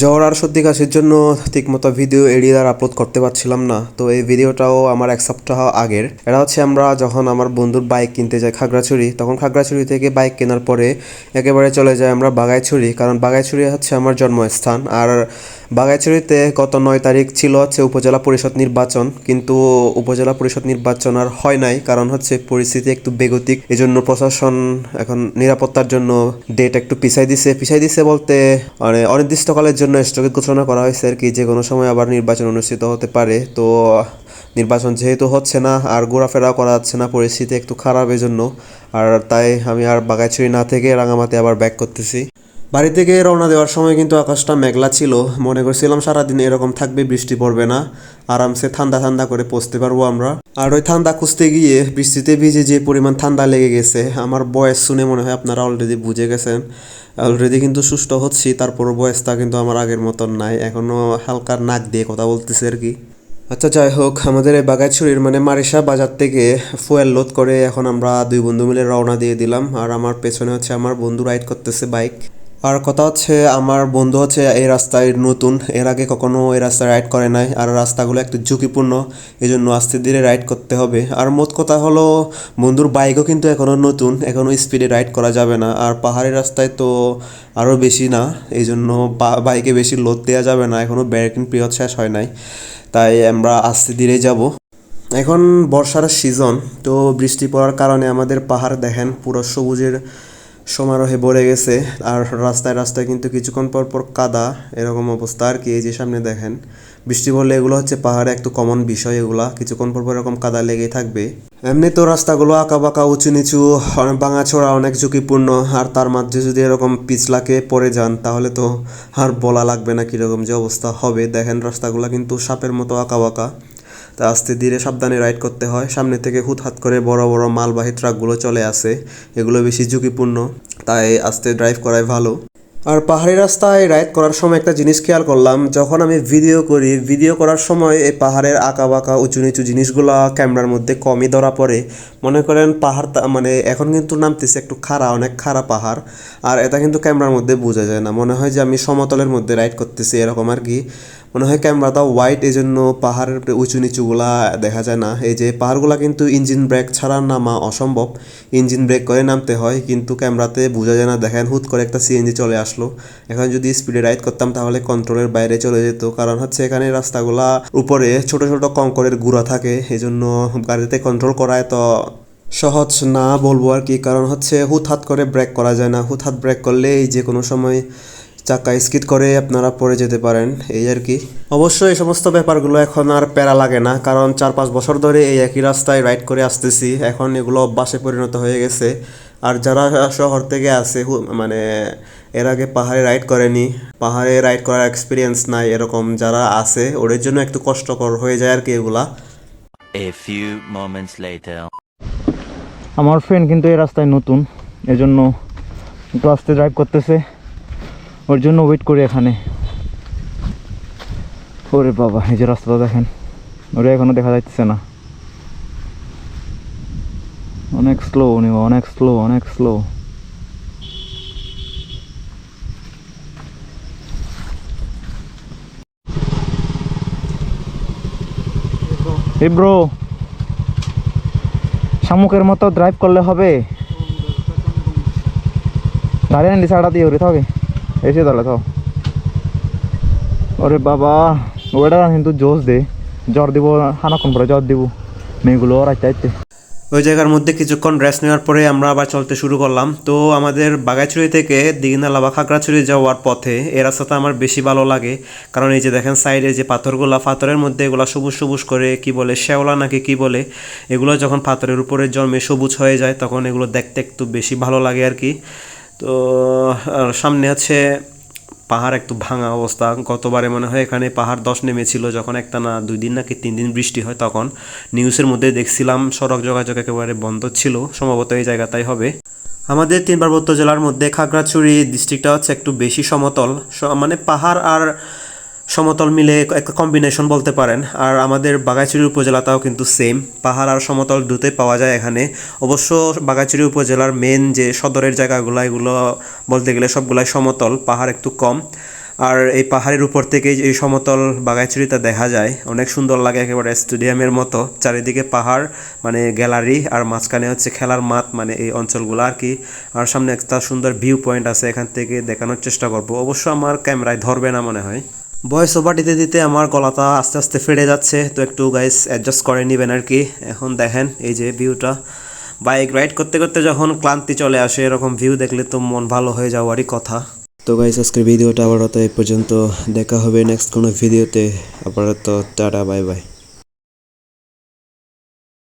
জ্বর আর সর্দি কাশির জন্য ঠিকমতো ভিডিও এডিট আর আপলোড করতে পারছিলাম না। তো এই ভিডিওটাও আমার এক সপ্তাহ আগের। এটা হচ্ছে আমরা যখন আমার বন্ধুর বাইক কিনতে যাই খাগড়াছড়ি, তখন খাগড়াছড়ি থেকে বাইক কেনার পরে একেবারে চলে যাই আমরা বাগাইছড়ি, কারণ বাগাইছড়ি হচ্ছে আমার জন্মস্থান। আর বাগাইছড়িতে গত নয় তারিখ ছিল হচ্ছে উপজেলা পরিষদ নির্বাচন, কিন্তু উপজেলা পরিষদ নির্বাচন আর হয় নাই কারণ হচ্ছে পরিস্থিতি একটু বেগতিক। এজন্য প্রশাসন এখন নিরাপত্তার জন্য ডেট একটু পিছাই দিছে। পিছাই দিছে বলতে মানে অনির্দিষ্টকালের জন্য স্থগিত ঘোষণা করা হয়েছে আর কি, যে কোনো সময় আবার নির্বাচন অনুষ্ঠিত হতে পারে। তো নির্বাচন যেহেতু হচ্ছে না, আর ঘোরাফেরাও করা যাচ্ছে না, পরিস্থিতি একটু খারাপ এজন্য। আর তাই আমি আর বাগাইছড়ি না থেকে রাঙামাতে আবার ব্যাক করতেছি। বাড়ি থেকে রওনা দেওয়ার সময় কিন্তু আকাশটা মেঘলা ছিল। মনে করছিলাম সারাদিন এরকম থাকবে, বৃষ্টি পড়বে না। আরামসে ঠান্ডা ঠান্ডা করে পৌঁছতে পারব আমরা। আর ওই ঠান্ডা খুঁজতে গিয়ে বৃষ্টিতে ভিজে যে পরিমাণ ঠান্ডা লেগে গেছে, আমার বয়স শুনে মনে হয় আপনারা অলরেডি বুঝে গেছেন। অলরেডি কিন্তু সুস্থ হচ্ছি তারপর বয়সটা কিন্তু আমার আগের মতন নাই। এখনও হালকা নাক দিয়ে কথা বলতেছে আর কি। আচ্ছা যাই হোক, আমাদের এই বাগাইছড়ির মানে মারিসা বাজার থেকে ফুয়েল লোড করে এখন আমরা দুই বন্ধু মিলে রওনা দিয়ে দিলাম। আর আমার পেছনে হচ্ছে আমার বন্ধু রাইড করতেছে বাইক। আর কথা হচ্ছে, আমার বন্ধু হচ্ছে এই রাস্তায় নতুন। এর আগে কখনো এই রাস্তায় রাইড করে নাই। আর রাস্তাগুলো একটু ঝুঁকিপূর্ণ। এই জন্য আস্তে ধীরে রাইড করতে হবে। আর মোট কথা হলো, বন্ধুর বাইকও কিন্তু এখনও নতুন। এখনও স্পিডে রাইড করা যাবে না। আর পাহাড়ি রাস্তায় তো আরও বেশি না। এই জন্য বাইকে বেশি লোড দেওয়া যাবে না। এখনও ব্যারেকিং পিরিয়ড শেষ হয় নাই। তাই আমরা আস্তে ধীরে যাব। এখন বর্ষার সিজন তো বৃষ্টি পড়ার কারণে আমাদের পাহাড় দেখেন পুরো সবুজের সমারোহে ভরে গেছে। আর রাস্তায় রাস্তায় কিন্তু কিছুক্ষণ পর পর কাদা, এরকম অবস্থা আর কি, এই যে সামনে দেখেন। বৃষ্টি পড়লে এগুলো হচ্ছে পাহাড়ে একটু কমন বিষয় এগুলা। কিছুক্ষণ পর পর এরকম কাদা লেগেই থাকবে। এমনি তো রাস্তাগুলো আঁকা বাঁকা উঁচু নিচু অনেক ভাঙাচোরা, অনেক ঝুঁকিপূর্ণ। আর তার মাঝে যদি এরকম পিছলাকে পড়ে যান, তাহলে তো আর বলা লাগবে না কীরকম যে অবস্থা হবে। দেখেন রাস্তাগুলো কিন্তু সাপের মতো আঁকা বাঁকা তা আস্তে ধীরে সাবধানে রাইড করতে হয়। সামনে থেকে হুটহাট করে বড় বড় মালবাহী ট্রাকগুলো চলে আসে। এগুলো বেশি ঝুঁকিপূর্ণ, তাই আস্তে ড্রাইভ করাই ভালো। আর পাহাড়ি রাস্তায় রাইড করার সময় একটা জিনিস খেয়াল করলাম, যখন আমি ভিডিও করি, ভিডিও করার সময় এই পাহাড়ের আঁকা বাঁকা উঁচু নিচু জিনিসগুলো ক্যামেরার মধ্যে কমই ধরা পড়ে। মনে করেন পাহাড় মানে এখন কিন্তু নামতেছে একটু খাড়া, অনেক খাড়া পাহাড়, আর এটা কিন্তু ক্যামেরার মধ্যে বোঝা যায় না। মনে হয় যে আমি সমতলের মধ্যে রাইড করতেছি, এরকম আর কি। মনে হয় ক্যামেরাটা হোয়াইট এই জন্য পাহাড়ের উঁচু নিচুগুলা দেখা যায় না। এই যে পাহাড়গুলা কিন্তু ইঞ্জিন ব্রেক ছাড়া নামা অসম্ভব। ইঞ্জিন ব্রেক করে নামতে হয়, কিন্তু ক্যামেরাতে বোঝা যায় না। দেখেন হুট করে একটা সিএনজি চলে আসলো। এখন যদি স্পিডে রাইড করতাম তাহলে কন্ট্রোলের বাইরে চলে যেত। কারণ হচ্ছে এখানে রাস্তাগুলা উপরে ছোট ছোট কঙ্করের গুঁড়া থাকে এই জন্য গাড়িতে কন্ট্রোল করা তো সহজ না বলব আর কি। কারণ হচ্ছে হুটহাট করে ব্রেক করা যায় না। হুটহাট ব্রেক করলে যে কোনো সময় চাকা স্কিড করে আপনারা পড়ে যেতে পারেন এই আর কি। অবশ্যই এই সমস্ত ব্যাপারগুলো এখন আর প্যারা লাগে না কারণ চার পাঁচ বছর ধরে এই একই রাস্তায় রাইড করে আসতেছি এখন এগুলো অভ্যাসে পরিণত হয়ে গেছে। আর যারা শহর থেকে আসে মানে এর আগে পাহাড়ে রাইড করেনি পাহাড়ে রাইড করার এক্সপিরিয়েন্স নাই এরকম যারা আছে ওদের জন্য একটু কষ্টকর হয়ে যায় আর কি এগুলা। A few moments later. আমার ফ্রেন্ড কিন্তু এই রাস্তায় নতুন এজন্য একটু আস্তে ড্রাইভ করতেছে। ওর জন্য ওয়েট করি এখানে। ওরে বাবা, এই যে রাস্তাটা দেখেন, ওরে এখনও দেখা যাচ্ছে না। অনেক স্লো নিব অনেক স্লো অনেক স্লো ব্রো শামুকের মতো ড্রাইভ করলে হবে। আনলি সাড়া দিয়ে ওরে, থাকে। এসে তাহলে থাও। ওরে বাবা, ওটা কিন্তু জোশ দে। জ্বর দিব হানাক্ষণ পরে জ্বর দিব। মেয়েগুলো রাইতে আইতে। ওই জায়গার মধ্যে কিছুক্ষণ রেস্ট নেওয়ার পরে আমরা আবার চলতে শুরু করলাম। তো আমাদের বাগাইছড়ি থেকে দিঘিনালা বা খাগড়াছড়ি যাওয়ার পথে এই রাস্তাটা আমার বেশি ভালো লাগে। কারণ এই যে দেখেন সাইডে যে পাথরগুলা, পাথরের মধ্যে এগুলা সবুজ সবুজ করে কি বলে, শ্যাওলা নাকি কি বলে, এগুলো যখন পাথরের উপরে জন্মে সবুজ হয়ে যায়, তখন এগুলো দেখতে একটু বেশি ভালো লাগে আর কি। তো সামনে আছে পাহাড় একটু ভাঙা অবস্থা। গতবারে মনে হয় এখানে পাহাড় দশ নেমেছিল, যখন একটা না দুই দিন নাকি তিন দিন বৃষ্টি হয় তখন। নিউজের মধ্যে দেখছিলাম, সড়ক যোগাযোগ একেবারে বন্ধ ছিল, সম্ভবত এই জায়গাটাই হবে। আমাদের তিন পার্বত্য জেলার মধ্যে খাগড়াছড়ি ডিস্ট্রিক্টটা হচ্ছে একটু বেশি সমতল। মানে পাহাড় আর সমতল মিলে একটা কম্বিনেশন বলতে পারেন। আর আমাদের বাগাইছড়ি উপজেলাটাও কিন্তু সেম পাহাড় আর সমতল দুটোই পাওয়া যায় এখানে। অবশ্য বাগাইছড়ি উপজেলার মেন যে সদরের জায়গাগুলো, এগুলো বলতে গেলে সবগুলাই সমতল, পাহাড় একটু কম। আর এই পাহাড়ের উপর থেকে এই সমতল বাগাইছড়িটা দেখা যায়। অনেক সুন্দর লাগে একেবারে স্টেডিয়ামের মতো। চারিদিকে পাহাড় মানে গ্যালারি আর মাঝখানে হচ্ছে খেলার মাঠ মানে এই অঞ্চলগুলো আর কি। আর সামনে একটা সুন্দর ভিউ পয়েন্ট আছে, এখান থেকে দেখানোর চেষ্টা করব। অবশ্য আমার ক্যামেরায় ধরবে না মনে হয়। ভয়েস ওভার দিতে দিতে আমার গলাটা আস্তে আস্তে ফেড়ে যাচ্ছে। তো একটু গাইস অ্যাডজাস্ট করে নেবেন আর কি এখন দেখেন এই যে ভিউটা বাইক রাইড করতে করতে যখন ক্লান্তি চলে আসে, এরকম ভিউ দেখলে তো মন ভালো হয়ে যাওয়ারই কথা। তো গাইস আজকের ভিডিওটা আবারও তো এই পর্যন্ত। দেখা হবে নেক্সট কোনো ভিডিওতে আপাতত টাটা বাই বাই